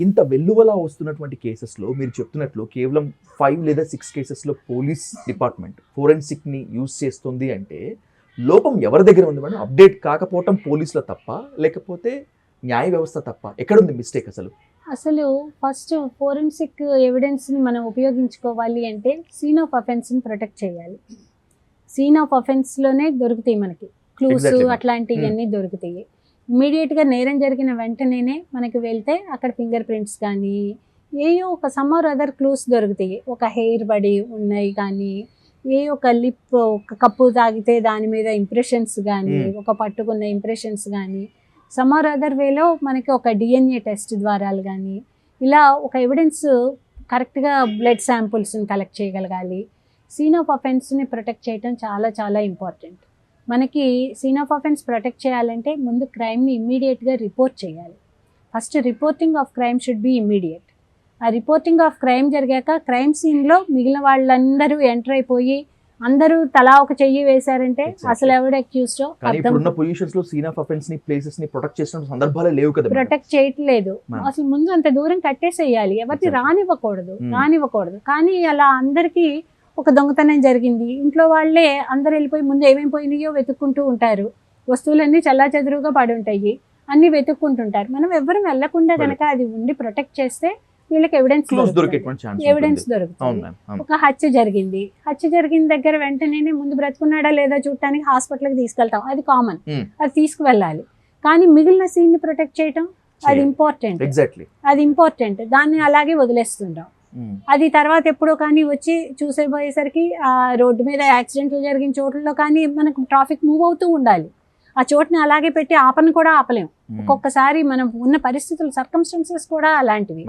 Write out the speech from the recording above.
ఇంత వెల్లువలా వస్తున్నటువంటి కేసెస్లో మీరు చెప్తున్నట్లు కేవలం ఫైవ్ లేదా సిక్స్ కేసెస్లో పోలీస్ డిపార్ట్మెంట్ ఫోరెన్సిక్ని యూజ్ చేస్తుంది అంటే లోపం ఎవరి దగ్గర ఉంది మేడం? అప్డేట్ కాకపోవటం పోలీసుల తప్ప లేకపోతే న్యాయ వ్యవస్థ తప్ప? ఎక్కడుంది మిస్టేక్ అసలు? అసలు ఫస్ట్ ఫోరెన్సిక్ ఎవిడెన్స్ని మనం ఉపయోగించుకోవాలి అంటే సీన్ ఆఫ్ అఫెన్స్ని ప్రొటెక్ట్ చేయాలి. సీన్ ఆఫ్ అఫెన్స్లోనే దొరుకుతాయి మనకి. క్లూస్. అట్లాంటివన్నీ దొరుకుతాయి. ఇమీడియట్గా నేరం జరిగిన వెంటనేనే మనకి వెళ్తే అక్కడ ఫింగర్ ప్రింట్స్ కానీ ఏయో ఒక సమ్ ఆర్ అదర్ క్లూస్ దొరుకుతాయి. ఒక హెయిర్ బడి ఉన్నాయి కానీ ఏ ఒక లిప్ ఒక కప్పు తాగితే దాని మీద ఇంప్రెషన్స్ కానీ Hmm. ఒక పట్టుకున్న ఇంప్రెషన్స్ కానీ సమ్ ఆర్ అదర్ వేలో మనకి ఒక డిఎన్ఏ టెస్ట్ ద్వారాలు కానీ ఇలా ఒక ఎవిడెన్స్ కరెక్ట్గా బ్లడ్ శాంపుల్స్ని కలెక్ట్ చేయగలగాలి. సీన్ ఆఫ్ అఫెన్స్ని ప్రొటెక్ట్ చేయడం చాలా చాలా ఇంపార్టెంట్ మనకి సీన్ ఆఫ్ అఫెన్స్ ప్రొటెక్ట్ చేయాలంటే ముందు క్రైమ్ని ఇమ్మీడియట్గా రిపోర్ట్ చేయాలి first reporting of crime should be immediate ఆ రిపోర్టింగ్ ఆఫ్ క్రైమ్ జరిగాక క్రైమ్ సీన్లో మిగిలిన వాళ్ళందరూ ఎంటర్ అయిపోయి అందరూ తలా ఒక చెయ్యి వేశారంటే. అసలు ఎవడ అక్యూస్డో కానీ అర్థం ఇప్పుడున్న పొజిషన్స్లో సీన్ ఆఫ్ అఫెన్స్ని ప్లేసెస్ని ప్రొటెక్ట్ చేసిన సందర్భాలే లేవు కదా మేడం. ప్రొటెక్ట్ చేయట్లేదు. అసలు ముందు అంత దూరం కట్టేసేయాలి ఎవరిని Exactly. రానివ్వకూడదు. రానివ్వకూడదు కానీ అలా అందరికీ ఒక దొంగతనం జరిగింది. ఇంట్లో వాళ్ళే అందరు వెళ్ళిపోయి ముందు ఏమేమి పోయినాయో వెతుక్కుంటూ ఉంటారు. వస్తువులన్నీ చల్లా చెదురుగా పడి ఉంటాయి. అన్ని వెతుక్కుంటుంటారు. మనం ఎవ్వరం వెళ్ళకుండా. కనుక అది ఉండి ప్రొటెక్ట్ చేస్తే వీళ్ళకి ఎవిడెన్స్ ఎవిడెన్స్ దొరుకుతుంది. ఒక హత్య జరిగింది. హత్య జరిగిన దగ్గర వెంటనే ముందు బ్రతుకున్నాడా లేదా చూడటానికి హాస్పిటల్కి తీసుకెళ్తాం. అది కామన్ Hmm. అది తీసుకువెళ్ళాలి. కానీ మిగిలిన సీన్ని ప్రొటెక్ట్ చేయటం? అది. ఇంపార్టెంట్ ఎగ్జాక్ట్లీ అది ఇంపార్టెంట్ దాన్ని అలాగే వదిలేస్తుంటాం. అది తర్వాత ఎప్పుడో కానీ వచ్చి చూసే పోయేసరికి ఆ రోడ్డు మీద యాక్సిడెంట్లు జరిగిన చోట్లలో కానీ మనకు ట్రాఫిక్ మూవ్ అవుతూ ఉండాలి. ఆ చోటుని అలాగే పెట్టి ఆపని కూడా ఆపలేం. ఒక్కొక్కసారి మనం ఉన్న పరిస్థితులు సర్కమ్స్టెన్సెస్ కూడా అలాంటివి.